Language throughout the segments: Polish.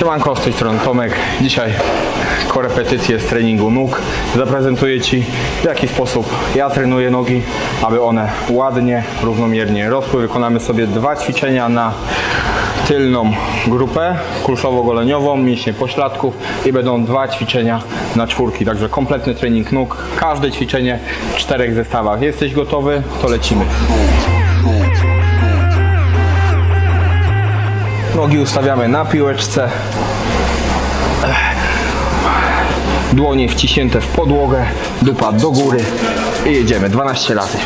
Siemanko, z tej strony Tomek. Dzisiaj korepetycje z treningu nóg. Zaprezentuję Ci w jaki sposób ja trenuję nogi, aby one ładnie, równomiernie rosły. Wykonamy sobie dwa ćwiczenia na tylną grupę kulszowo-goleniową, mięśnie pośladków i będą dwa ćwiczenia na czwórki. Także kompletny trening nóg. Każde ćwiczenie w czterech zestawach. Jesteś gotowy? To lecimy. Nogi ustawiamy na piłeczce. Dłonie wciśnięte w podłogę, dupa do góry i jedziemy 12 razy.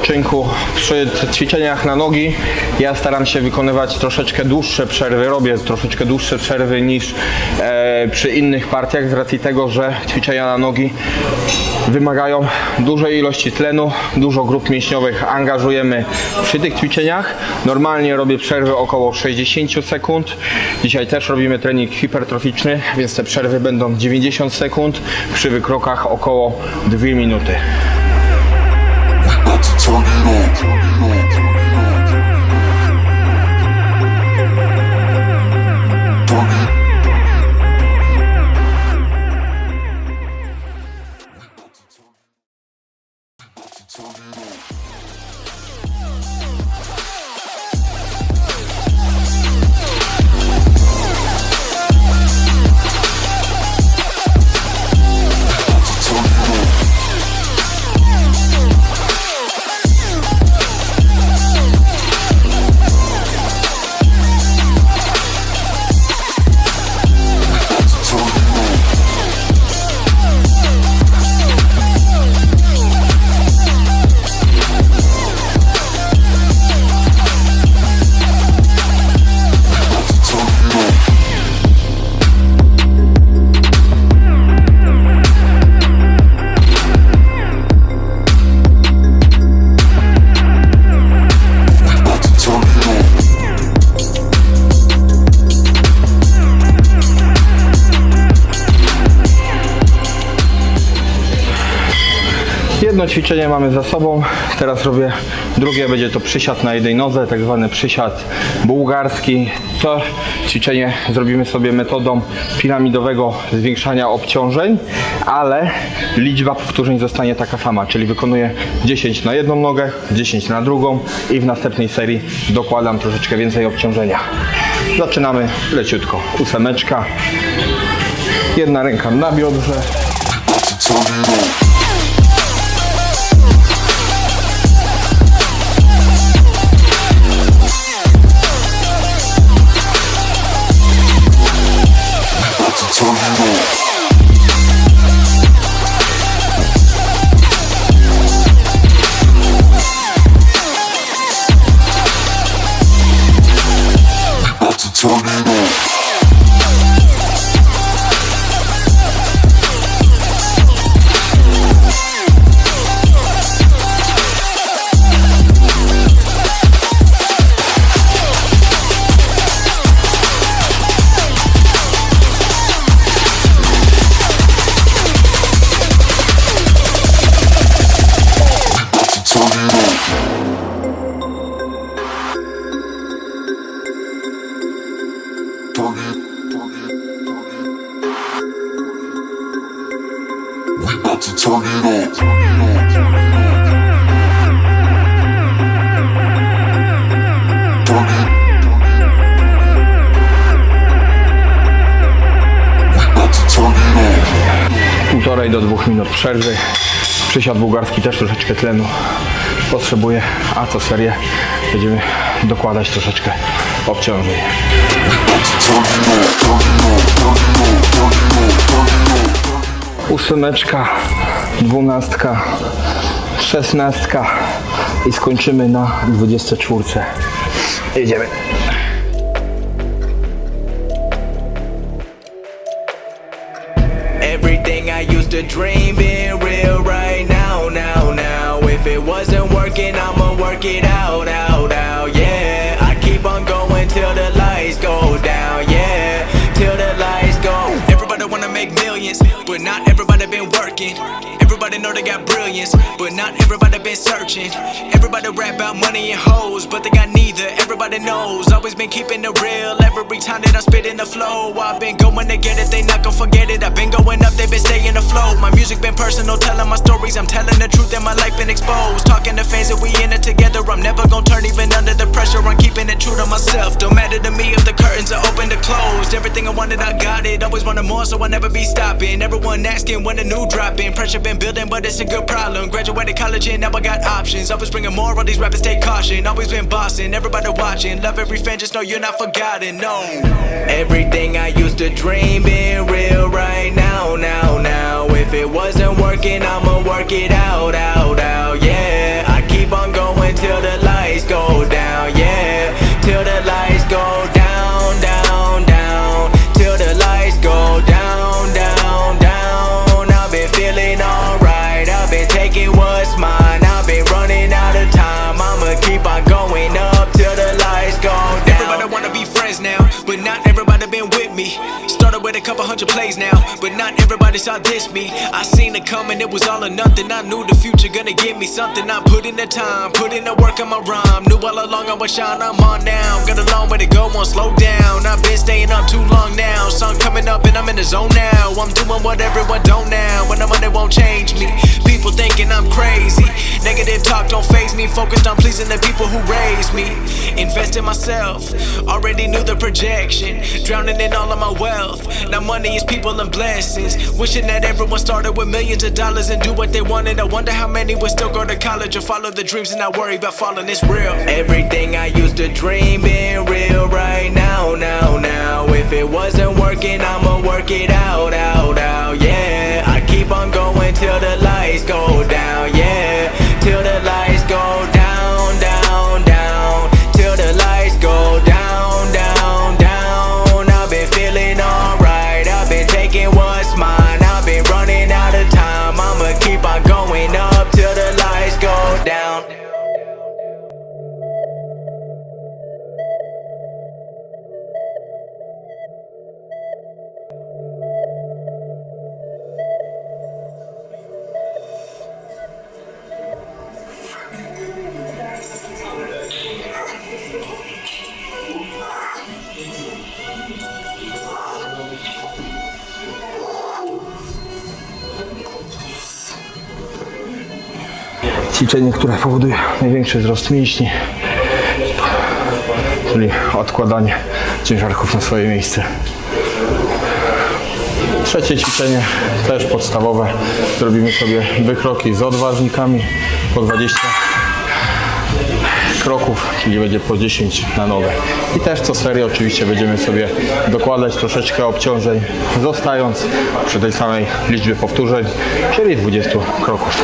Odpoczynku. Przy ćwiczeniach na nogi ja staram się wykonywać troszeczkę dłuższe przerwy. Robię troszeczkę dłuższe przerwy niż e, przy innych partiach z racji tego, że ćwiczenia na nogi wymagają dużej ilości tlenu, dużo grup mięśniowych angażujemy przy tych ćwiczeniach. Normalnie robię przerwy około 60 sekund. Dzisiaj też robimy trening hipertroficzny, więc te przerwy będą 90 sekund, przy wykrokach około 2 minuty. About to turn it on. Jedno ćwiczenie mamy za sobą, teraz robię drugie, będzie to przysiad na jednej nodze, tak zwany przysiad bułgarski. To ćwiczenie zrobimy sobie metodą piramidowego zwiększania obciążeń, ale liczba powtórzeń zostanie taka sama, czyli wykonuję 10 na jedną nogę, 10 na drugą i w następnej serii dokładam troszeczkę więcej obciążenia. Zaczynamy leciutko, ósemeczka, jedna ręka na biodrze, turn it We on. półtorej do dwóch minut przerwy. Przysiad bułgarski też troszeczkę tlenu potrzebuje, a co serię będziemy dokładać troszeczkę obciążeń. On. Ósemeczka, dwunastka, szesnastka i skończymy na 24. Jedziemy. Everything I used to dream being real right now, now, now. If it wasn't working, I'ma work it out, walking know they got brilliance, but not everybody been searching. Everybody rap about money and hoes, but they got neither. Everybody knows, always been keeping it real. Every time that I spit in the flow, I've been going to get it, they not gonna forget it. I've been going up, they been staying afloat. My music been personal, telling my stories. I'm telling the truth, and my life been exposed. Talking to fans that we in it together. I'm never gonna turn even under the pressure. I'm keeping it true to myself. Don't matter to me if the curtains are open or closed. Everything I wanted, I got it. Always wanted more, so I never be stopping. Everyone asking when the new dropping. Pressure been building, but it's a good problem. Graduated college and now I got options. Always bringing more, all these rappers take caution. Always been bossing, everybody watching. Love every fan, just know you're not forgotten. No. Everything I used to dream being real right now, now, now. If it wasn't working, I'ma work it out, out, out. Yeah. I keep on going till the lights go down. Couple hundred plays now, but not everybody saw this me. I seen it coming, it was all or nothing. I knew the future gonna give me something. I put in the time, put in the work on my rhyme. Knew all along I was shine, I'm on now. Got a long way to go, won't slow down. I've been staying up too long now. Sun coming up and I'm in the zone now. I'm doing what everyone don't now. When on it won't change me. People thinking I'm crazy. Negative talk don't phase me. Focused on pleasing the people who raised me. Invest in myself. Already knew the projection. Drowning in all of my wealth. Now money is people and blessings. Wishing that everyone started with millions of dollars and do what they wanted. I wonder how many would still go to college or follow the dreams and not worry about falling. It's real. Everything I used to dream in real right now, now, now. If it wasn't working, I'ma work it out, out, out. Yeah. I keep on going till the lights Ćwiczenie, które powoduje największy wzrost mięśni, czyli odkładanie ciężarków na swoje miejsce. Trzecie ćwiczenie, też podstawowe. Zrobimy sobie wykroki z odważnikami po 20 kroków, czyli będzie po 10 na nogę. I też co serię oczywiście będziemy sobie dokładać troszeczkę obciążeń, zostając przy tej samej liczbie powtórzeń, czyli 20 kroków.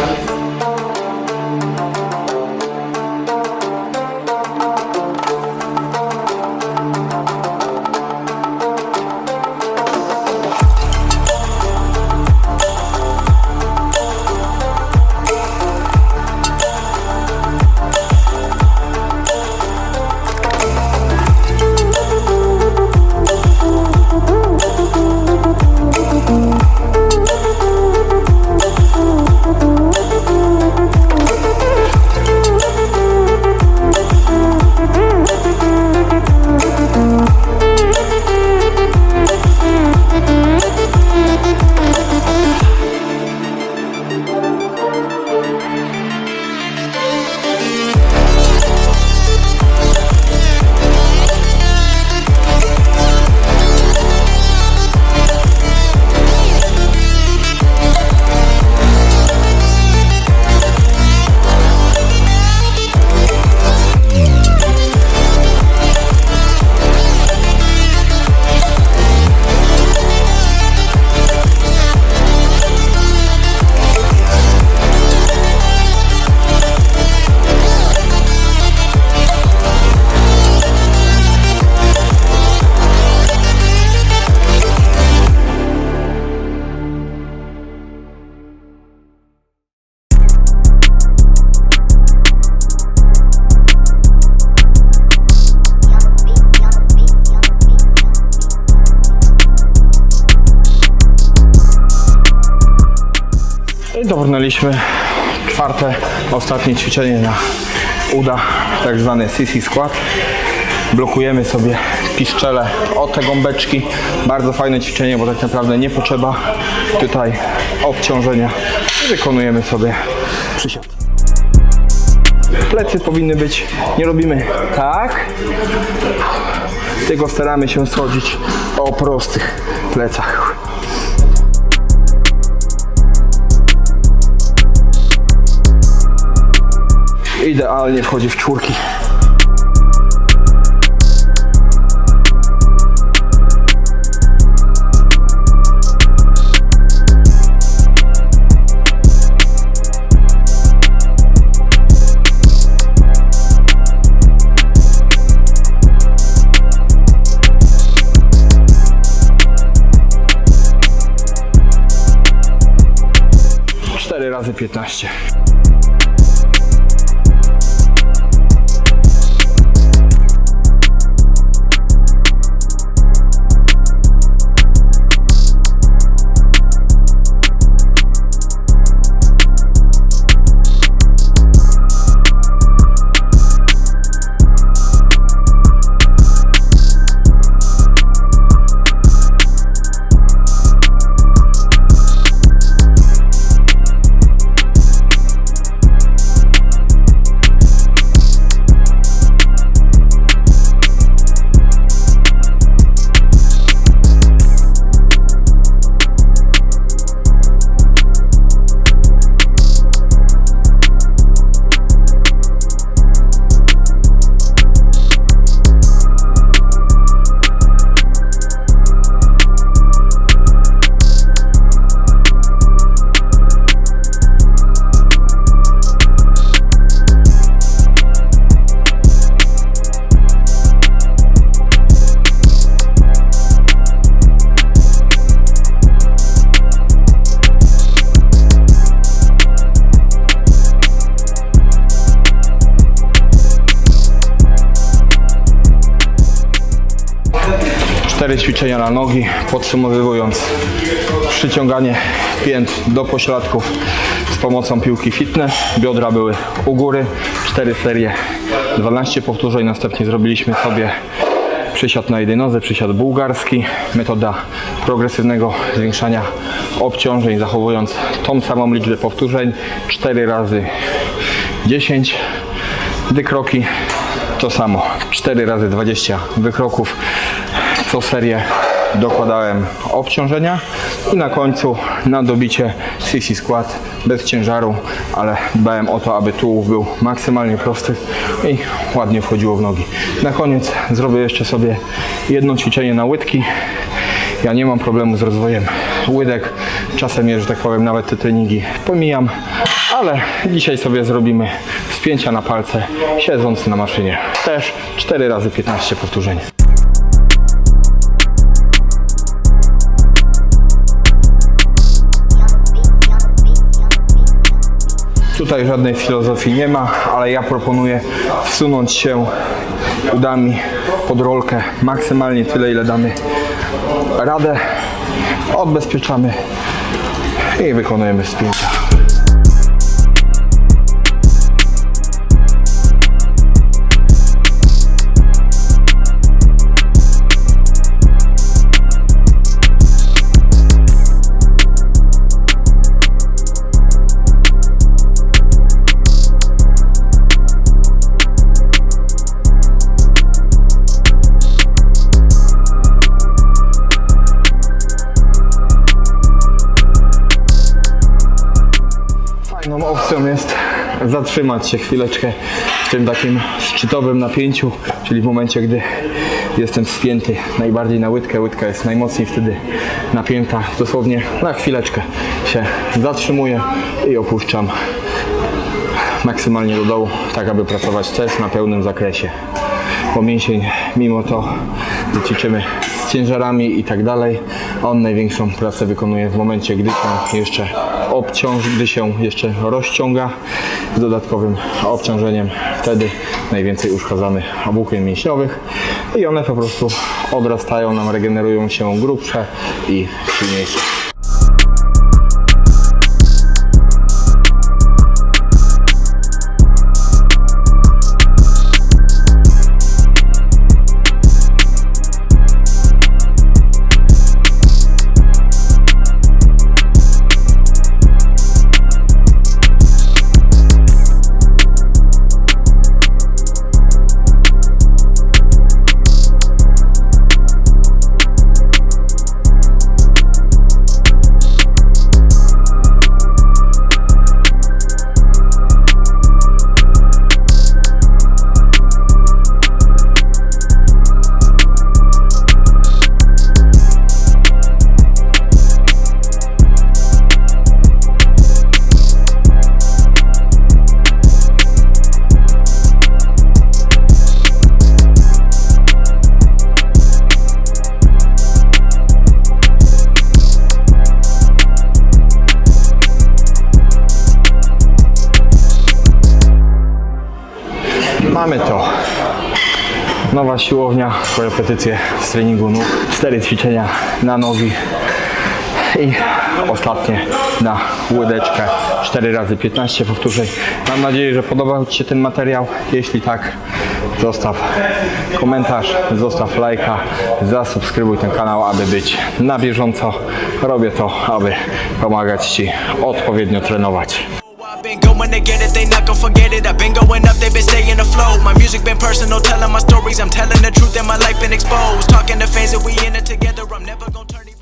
I dobrnęliśmy czwarte, ostatnie ćwiczenie na uda, tak zwany CC skład. Blokujemy sobie piszczele o te gąbeczki. Bardzo fajne ćwiczenie, bo tak naprawdę nie potrzeba tutaj obciążenia. Wykonujemy sobie przysiad. Plecy powinny być, nie robimy tak, tylko staramy się schodzić o prostych plecach. Idealnie wchodzi w czwórki. Cztery razy 15. Cztery ćwiczenia na nogi, podsumowując przyciąganie pięt do pośladków z pomocą piłki fitness. Biodra były u góry, cztery serie, 12 powtórzeń. Następnie zrobiliśmy sobie przysiad na jednej nodze, przysiad bułgarski. Metoda progresywnego zwiększania obciążeń, zachowując tą samą liczbę powtórzeń, 4 razy 10 wykroki. To samo, 4 razy 20 wykroków. Co serię dokładałem obciążenia i na końcu na dobicie CC skład bez ciężaru, ale dbałem o to, aby tułów był maksymalnie prosty i ładnie wchodziło w nogi. Na koniec zrobię jeszcze sobie jedno ćwiczenie na łydki. Ja nie mam problemu z rozwojem łydek. Czasem je, że tak powiem, nawet te treningi pomijam, ale dzisiaj sobie zrobimy spięcia na palce, siedząc na maszynie. Też 4 razy 15 powtórzeń. Tutaj żadnej filozofii nie ma, ale ja proponuję wsunąć się udami pod rolkę maksymalnie tyle, ile damy radę. Odbezpieczamy i wykonujemy spięcia. Zatrzymać się chwileczkę w tym takim szczytowym napięciu, czyli w momencie, gdy jestem spięty najbardziej na łydkę. Łydka jest najmocniej wtedy napięta. Dosłownie na chwileczkę się zatrzymuję i opuszczam maksymalnie do dołu, tak aby pracować też na pełnym zakresie. Bo mięsień, mimo to, ćwiczymy z ciężarami i tak dalej, on największą pracę wykonuje w momencie, gdy się jeszcze obciąż, gdy się jeszcze rozciąga z dodatkowym obciążeniem. Wtedy najwięcej uszkadzamy obłókien mięśniowych i one po prostu odrastają nam, regenerują się grubsze i silniejsze. Nowa siłownia, korepetycje z treningu nóg, cztery ćwiczenia na nogi i ostatnie na łydeczkę 4 razy 15 powtórzeń. Mam nadzieję, że podobał Ci się ten materiał. Jeśli tak, zostaw komentarz, zostaw lajka, zasubskrybuj ten kanał, aby być na bieżąco. Robię to, aby pomagać Ci odpowiednio trenować. Been going to get it, they not gon' forget it. I've been going up, they been staying afloat. My music been personal, telling my stories. I'm telling the truth, and my life been exposed. Talking to fans, and we in it together. I'm never gonna turn.